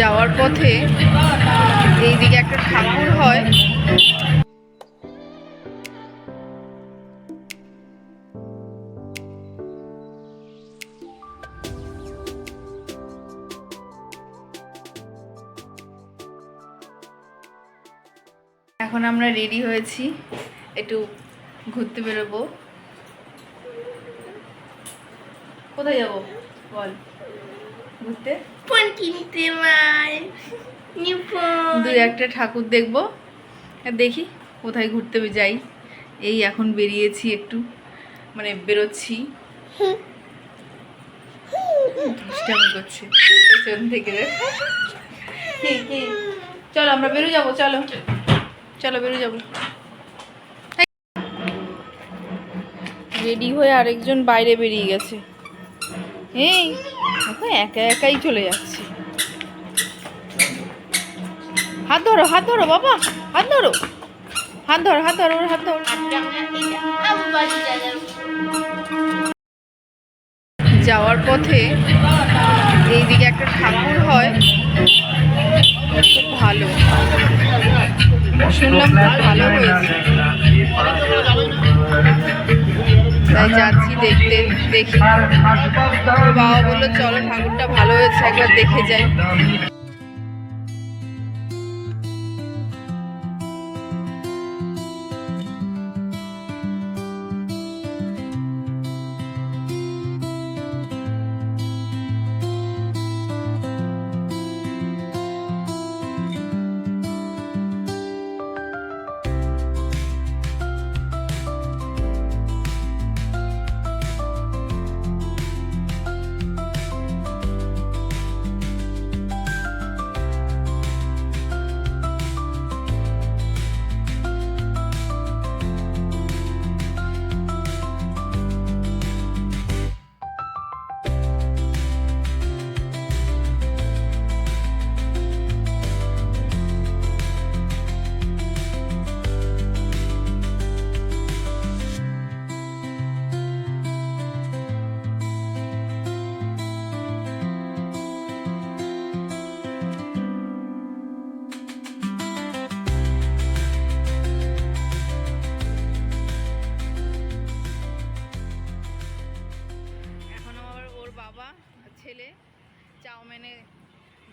যাওয়ার পথে এইদিকে একটা ঠাকুর হয়। এখন আমরা রেডি হয়েছি, একটু ঘুরতে বেরোবো। কোথায় যাব? বল। ঘুরতে ফোন কিনতে নিউ একটা ঠাকুর দেখব। দেখি কোথায় ঘুরতে যাই। এই এখন বেরিয়েছি একটু মানে বেরোচ্ছি। দুষ্টামি করছে পেছন থেকে। দেখ। কি কি চলো আমরা বেরো যাব চলো। চলো বেরো যাব। রেডি হয়ে আরেকজন বাইরে বেরিয়ে গেছে। এই একা একাই চলে যাচ্ছে। হাত ধরো হাত ধরো বাবা, হাত ধরো। হাত ধরো হাত ধরো হাত ধরো। যাওয়ার পথে এইদিকে একটা ঠাকুর হয় ভালো। শুনলাম ভালো হয়েছে। যাচ্ছি দেখতে দেখি। বাবা বলল চলো ঠাকুরটা ভালো হয়েছে একবার দেখে যাই।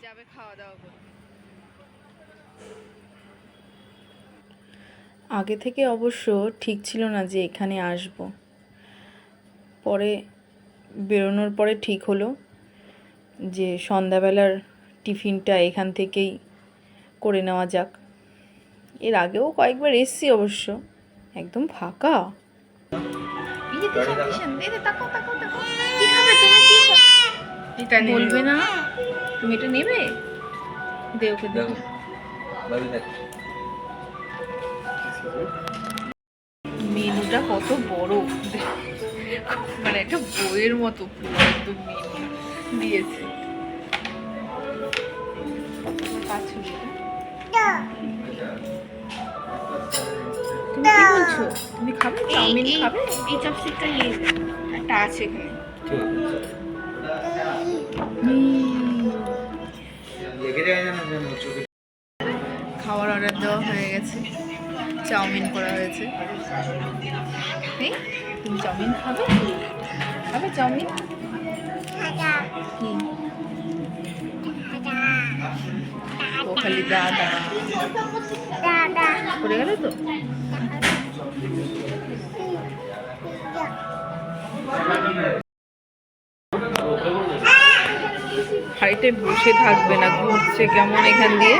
যাবে খাওয়া দাওয়া করতে আগে থেকে অবশ্য ঠিক ছিল না যে এখানে আসব। পরে বেরোনোর পরে ঠিক হলো যে সন্ধ্যাবেলার টিফিনটা এখান থেকেই করে নেওয়া যাক। এর আগেও কয়েকবার এসছি অবশ্য একদম ফাঁকা। বলবে না। তুমি এটা নেবে? দে ওকে দে। মেনুটা কত বড়। মানে একটা বইয়ের মতো পুরো একদম মেনু দিয়েছে। তুমি কি বলছো? তুমি খাবে? চাউমিন খাবে? এই চপস্টিকটা নিয়ে একটা আছে এখানে। খাওয়ার অর্ডার দেওয়া হয়ে গেছে। চাউমিন করা হয়েছে। তুমি চাউমিন খাবে? খাবে চাউমিন? খালি দাদা পড়ে গেল তো? হাড়িতে বসে থাকবে না, ঘুরছে কেমন এখান দিয়ে?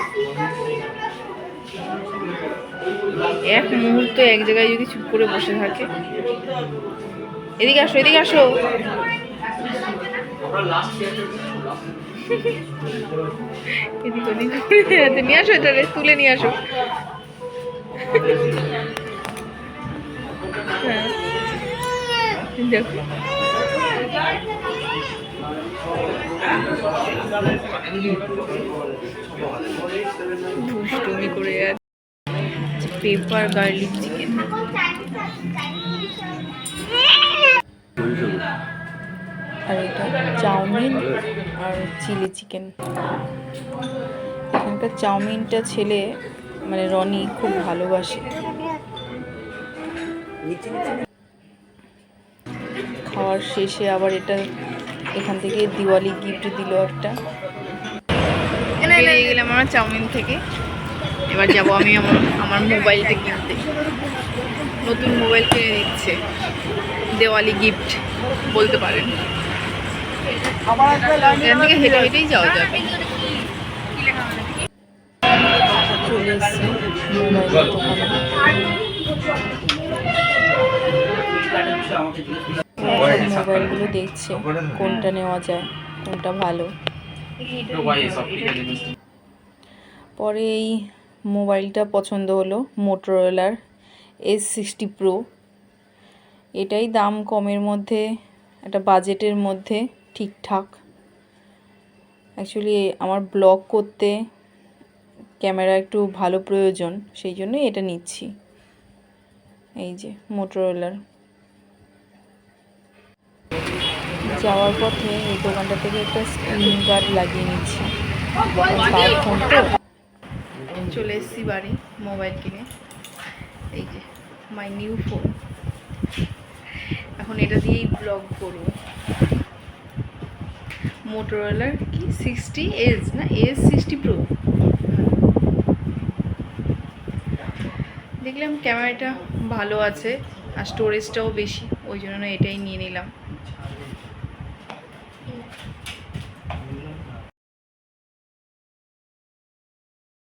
এক মুহূর্ত, এক জায়গায় যদি চুপ করে বসে থাকে। এদিকে আসো এদিকে আসো। এদিক, ওদিক। নিয়ে আসো এটা, তুলে নিয়ে আসো। হ্যাঁ। দেখো। করে যাচ্ছে। Paper garlic chicken. আর এটা চাউমিন আর চিলি চিকেন। এখানকার চাউমিনটা ছেলে মানে রনি, খুব ভালোবাসে। খাওয়ার শেষে আবার এটা এখান থেকে দিওয়ালি গিফট দিল একটা। বেরিয়ে গেলাম আমরা চাউমিন থেকে। এবার যাব আমি আমার আমার মোবাইলটা কিনতে। নতুন মোবাইল কিনে দিচ্ছে দেওয়ালি গিফট বলতে পারেন। এখান থেকে হেঁটে হেঁটেই যাওয়া যাবে। চলে এসছি। মোবাইলগুলো দেখছে কোনটা নেওয়া যায় কোনটা ভালো। পরে এই মোবাইলটা পছন্দ হলো মোটোরোলার এস সিক্সটি প্রো এটাই দাম কমের মধ্যে একটা বাজেটের মধ্যে ঠিকঠাক। অ্যাকচুয়ালি আমার ব্লগ করতে ক্যামেরা একটু ভালো প্রয়োজন সেই জন্যই এটা নিচ্ছি। এই যে মোটোরোলার যাওয়ার পথে এই দোকানটা থেকে একটা গার্ড লাগিয়ে নিচ্ছি। চলে এসেছি বাড়ি মোবাইল কিনে। এই যে মাই নিউ ফোন এখন এটা দিয়েই ব্লগ করব। মোটোরোলার কি? সিক্সটি এস না? এস সিক্সটি প্রো দেখলাম ক্যামেরাটা ভালো আছে, আর স্টোরেজটাও বেশি, ওই জন্য এটাই নিয়ে নিলাম।